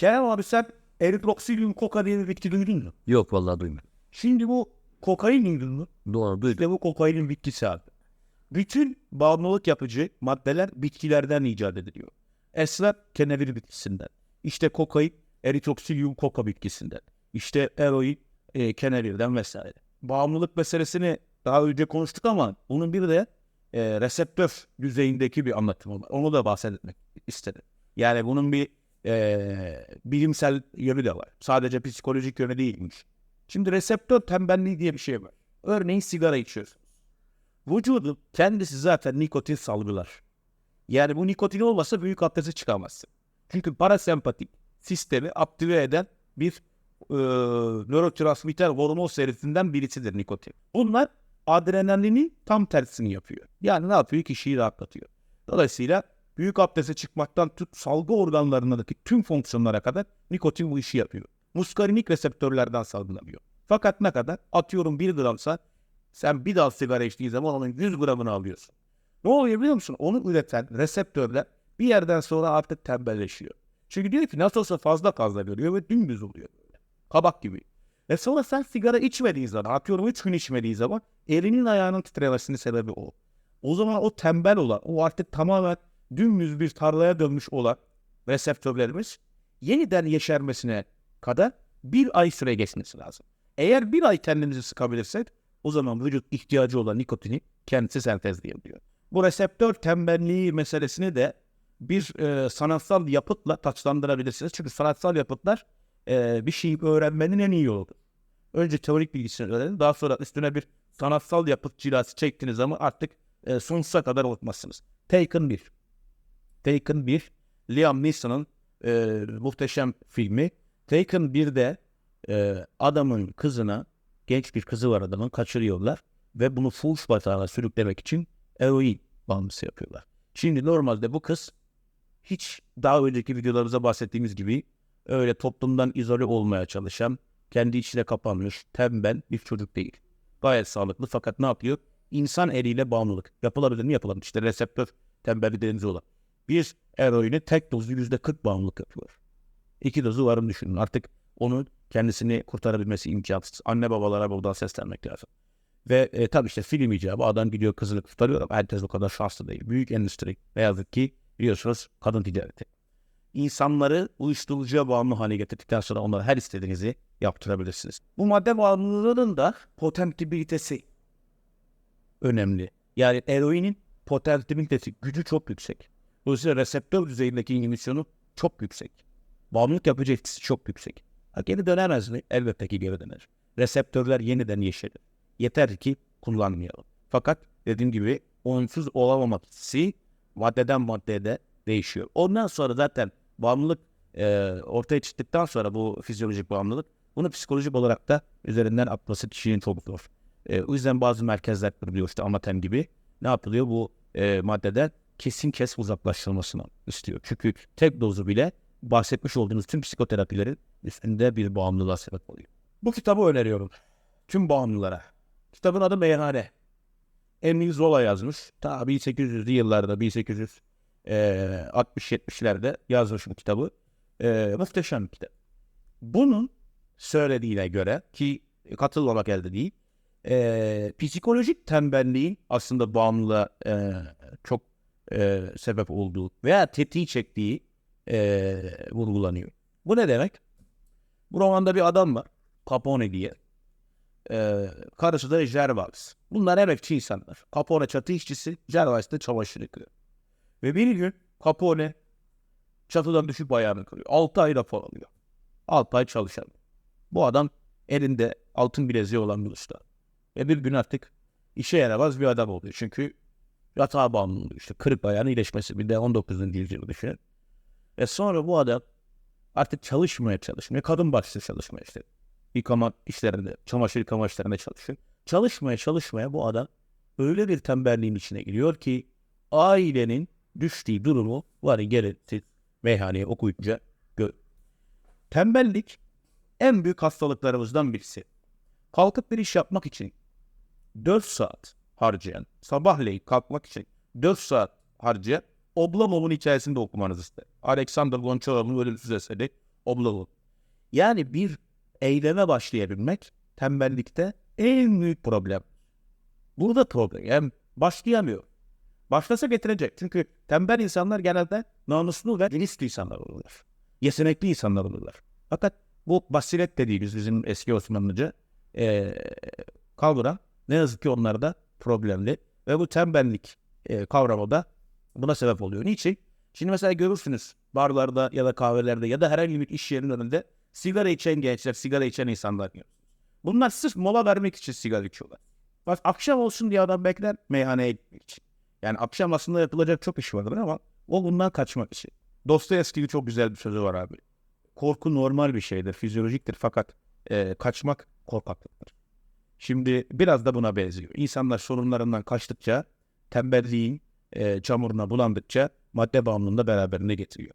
Kerem abi sen eritroksilyum koka diye bir bitki duydun mu? Yok vallahi duymadım. Şimdi bu kokain duydun mu? Doğru duydum. İşte bu kokainin bitkisi abi. Bütün bağımlılık yapıcı maddeler bitkilerden icat ediliyor. Esrar kenevir bitkisinden. İşte kokain eritroksilyum koka bitkisinden. İşte eroin e, kenevirden vesaire. Bağımlılık meselesini daha önce konuştuk ama bunun bir de e, reseptör düzeyindeki bir anlatımı var. Onu da bahsetmek istedim. Yani bunun bir e, bilimsel yönü de var. Sadece psikolojik yönü değilmiş. Şimdi reseptör tembelliği diye bir şey var. Örneğin sigara içiyorsunuz. Vücudun kendisi zaten nikotin salgılar. Yani bu nikotin olmasa büyük abdeste çıkamazsın. Çünkü parasempatik sistemi aktive eden bir e, nörotransmitter hormon serisinden birisidir nikotin. Bunlar adrenalinin tam tersini yapıyor. Yani ne yapıyor? Kişiyi rahatlatıyor. Dolayısıyla büyük abdeste çıkmaktan tut salgı organlarındaki tüm fonksiyonlara kadar nikotin bu işi yapıyor. Muskarinik reseptörlerden salgılanıyor. Fakat ne kadar? Atıyorum 1 gramsa sen bir dal sigara içtiğin zaman onun 100 gramını alıyorsun. Ne oluyor biliyor musun? Onu üreten reseptörler bir yerden sonra artık tembelleşiyor. Çünkü diyor ki nasıl olsa fazla fazla görüyor ve dümdüz oluyor. Böyle. Kabak gibi. E sonra sen sigara içmediğin zaman, atıyorum 3 gün içmediğin zaman elinin ayağının titremesinin sebebi o. O zaman o tembel olan, o artık tamamen dümdüz bir tarlaya dönmüş olan reseptörlerimiz yeniden yeşermesine kadar bir ay süre geçmesi lazım. Eğer bir ay kendimizi sıkabilirsek o zaman vücut ihtiyacı olan nikotini kendisi sentezleyebiliyor. Bu reseptör tembelliği meselesini de bir e, sanatsal yapıtla taçlandırabilirsiniz. Çünkü sanatsal yapıtlar e, bir şeyi öğrenmenin en iyi yoludur. Önce teorik bilgisini öğrenin. Daha sonra üstüne bir sanatsal yapıt cilası çektiğiniz zaman artık e, sonsuza kadar unutmazsınız. Taken 1. Taken 1. Liam Neeson'ın e, muhteşem filmi. Taken 1'de e, adamın kızına, genç bir kızı var adamın, kaçırıyorlar. Ve bunu fuhuş batağına sürüklemek için eroin bağımlısı yapıyorlar. Şimdi normalde bu kız hiç daha önceki videolarımızda bahsettiğimiz gibi öyle toplumdan izole olmaya çalışan, kendi içine kapanmış, tembel bir çocuk değil. Gayet sağlıklı fakat ne yapıyor? İnsan eliyle bağımlılık. Yapılabilir mi? Yapılabilir. İşte reseptör tembelliği denizi olan. Bir eroini tek dozu yüzde 40 bağımlılık yapıyor. İki dozu varım düşünün. Artık onun kendisini kurtarabilmesi imkansız. Anne babalara buradan seslenmek lazım. Ve e, tabii işte film icabı adam gidiyor kızını kurtarıyor ama herkes o kadar şanslı değil. Büyük endüstri ne yazık ki biliyorsunuz kadın ticareti. İnsanları uyuşturucuya bağımlı hale getirdikten sonra onlara her istediğinizi yaptırabilirsiniz. Bu madde bağımlılığının da potentibilitesi önemli. Yani eroinin potentibilitesi, gücü çok yüksek. Dolayısıyla reseptör düzeyindeki inhibisyonu çok yüksek. Bağımlılık yapıcı etkisi çok yüksek. Ha, geri dönemez mi? Elbette ki geri döner. Reseptörler yeniden yeşerir. Yeter ki kullanmayalım. Fakat dediğim gibi onsuz olamamak hissi maddeden maddeye de değişiyor. Ondan sonra zaten bağımlılık e, ortaya çıktıktan sonra bu fizyolojik bağımlılık bunu psikolojik olarak da üzerinden atması kişinin çok zor. E, o yüzden bazı merkezler kuruluyor işte Amatem gibi. Ne yapılıyor bu e, maddeden kesin kes uzaklaştırılmasını istiyor. Çünkü tek dozu bile bahsetmiş olduğunuz tüm psikoterapilerin üstünde bir bağımlılığa sebep oluyor. Bu kitabı öneriyorum tüm bağımlılara. Kitabın adı Meyhane. Emil Zola yazmış. Ta 1800'lü yıllarda 1860-70'lerde yazmış bu kitabı. E, muhteşem bir kitap. Bunun söylediğine göre ki katılmamak elde değil. E, psikolojik tembelliğin aslında bağımlılığa e, çok e, sebep olduğu veya tetiği çektiği e, vurgulanıyor. Bu ne demek? Bu romanda bir adam var. Capone diye. E, karısı da Gervais. Bunlar emekçi insanlar. Capone çatı işçisi, Gervais de çamaşır yıkıyor. Ve bir gün Capone çatıdan düşüp ayağını kırıyor. 6 ay rapor alıyor. 6 ay çalışan. Bu adam elinde altın bileziği olan bir usta. Ve bir gün artık işe yaramaz bir adam oluyor. Çünkü yatağa bağımlı oluyor. İşte kırık ayağın iyileşmesi. Bir de 19. yüzyılı düşünün. Ve sonra bu adam artık çalışmaya çalışmıyor. Kadın başta çalışmaya işte. Yıkama işlerinde, çamaşır yıkama işlerinde çalışıyor. Çalışmaya çalışmaya bu adam öyle bir tembelliğin içine giriyor ki ailenin düştüğü durumu var gelin siz meyhaneye okuyunca gör. Tembellik en büyük hastalıklarımızdan birisi. Kalkıp bir iş yapmak için 4 saat harcayan, sabahleyin kalkmak için 4 saat harcayan Oblomov'un hikayesini de okumanızı isterim. Alexander Gonçalov'un ölümsüz eseri Obloğu. Yani bir eyleme başlayabilmek tembellikte en büyük problem. Burada problem. Yani başlayamıyor. Başlasa getirecek. Çünkü tembel insanlar genelde namuslu ve dürüst insanlar olurlar. Yetenekli insanlar olurlar. Fakat bu basiret dediğimiz bizim eski Osmanlıca eee kavram ne yazık ki onlarda problemli. Ve bu tembellik eee, kavramı da buna sebep oluyor. Niçin? Şimdi mesela görürsünüz barlarda ya da kahvelerde ya da herhangi bir iş yerinin önünde sigara içen gençler, sigara içen insanlar görüyorsunuz. Bunlar sırf mola vermek için sigara içiyorlar. Bak akşam olsun diye adam bekler meyhaneye gitmek için. Yani akşam aslında yapılacak çok iş vardır ama o bundan kaçmak için. Dostoyevski'nin çok güzel bir sözü var abi. Korku normal bir şeydir, fizyolojiktir fakat e, kaçmak korkaklıktır. Şimdi biraz da buna benziyor. İnsanlar sorunlarından kaçtıkça, tembelliğin e, çamuruna bulandıkça madde bağımlılığını da beraberinde getiriyor.